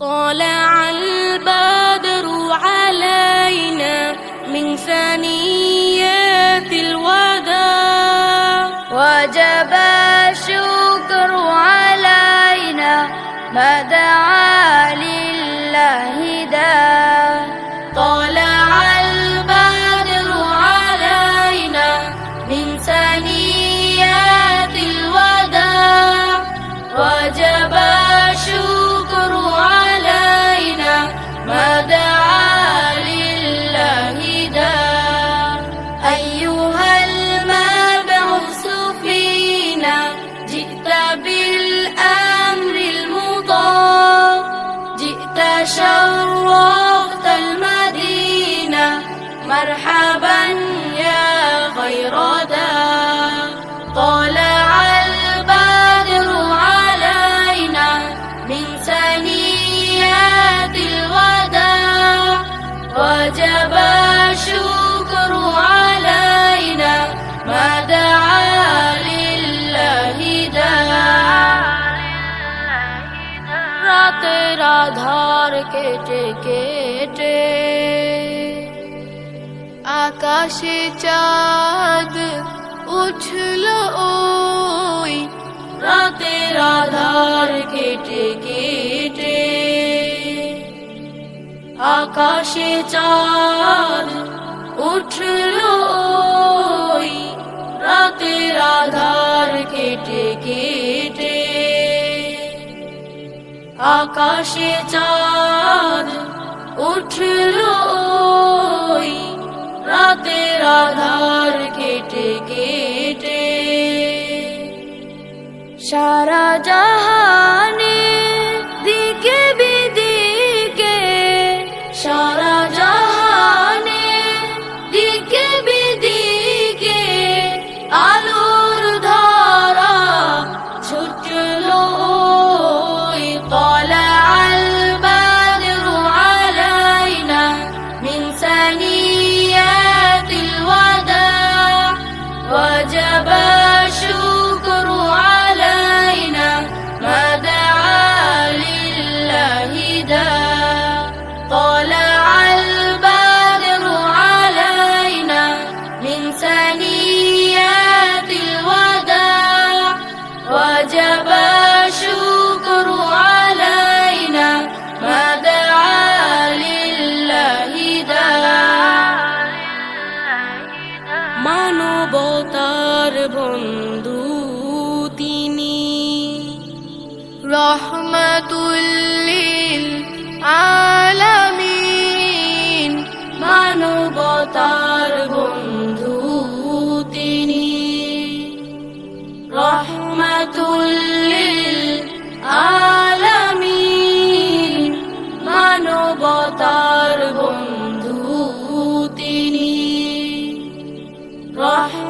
طلع البدر علينا من ثنيات الوداع. وجب الشكر علينا ما دعا بالأمر المطاع جئت شرفت المدينة مرحبا يا خير داع طلع البدر علينا من ثنيات الوداع. وجب রাতের আধার কেটে কেটে। আকাশে চাঁদ উঠল ওই রাতের আধার কেটে কেটে। আকাশে চাঁদ উঠল ওই রাতের আধার কেটে কেটে। আকাশে চাঁদ উঠল রাতের আধার কেটে কেটে। সারা জাহানে وجب الشكر علينا ما دعا لله داع মানবতার বন্ধু তিনি রহমাতুল্লিল আলামিন Rahman.